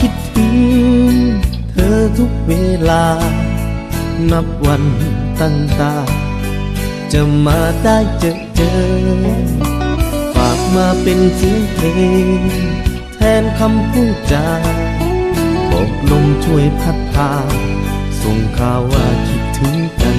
คิดถึงเธอทุกเวลา นับวันตั้งตา จะมาได้เจอเจอ ฝากมาเป็นเสียงเพลงแทนคำพูดจาบอกลมช่วยพัดพา ส่งข่าวว่าคิดถึงกัน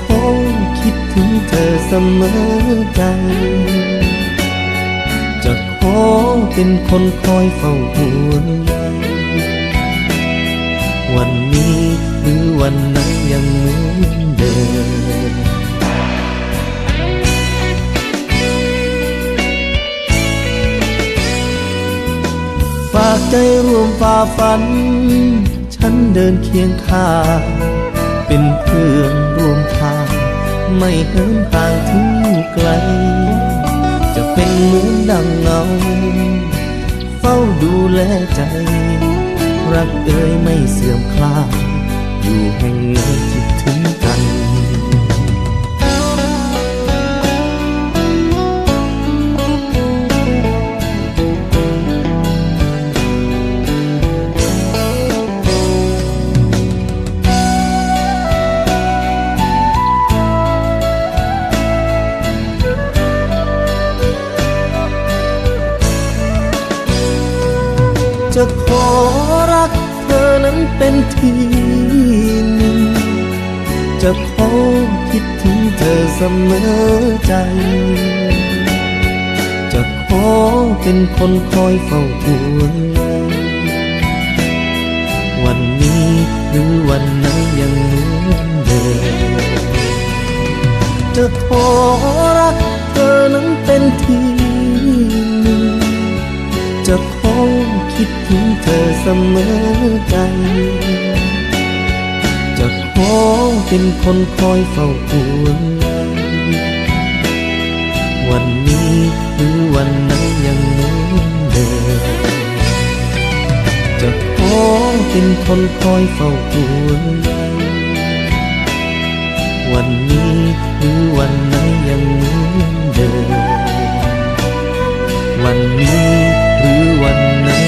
ข ถึงเธอเสมอใจจะขอเป็นคนคอยเฝ้าห่วงใยวันนี้หรือวันนั้นยังเหมือนเดิมฝากใจร่วมฝ่าฝัน ฉันเดินเคียงข้างเป็นเพื่อน ไม่เหินห่างถึงไกล จะเป็นเหมือนดังเงา เฝ้าดูแลใจ รักเอ่ยไม่เสื่อมคลายอยู่ให้ จะขอรักเธอนั้นเป็นทีหนึ่ง จะขอคิดถึงเธอเสมอใจ จะขอเป็นคนคอยเฝ้าห่วงใยวันนี้หรือวันไหนยังเหมือนเดิมจะขอรักเธอนั้นเป็นทีหนึ่งจะข คิดถึงเธอเสมอกัน จะขอเป็นคนคอยเฝ้าควรวันนี้หรือวันไหนยังเหมือนเดิมจะขอเป็นคนคอยเฝ้าควรวันนี้หรือวันไหนยังเหมือนเดิมวันนี้หรือวันไหน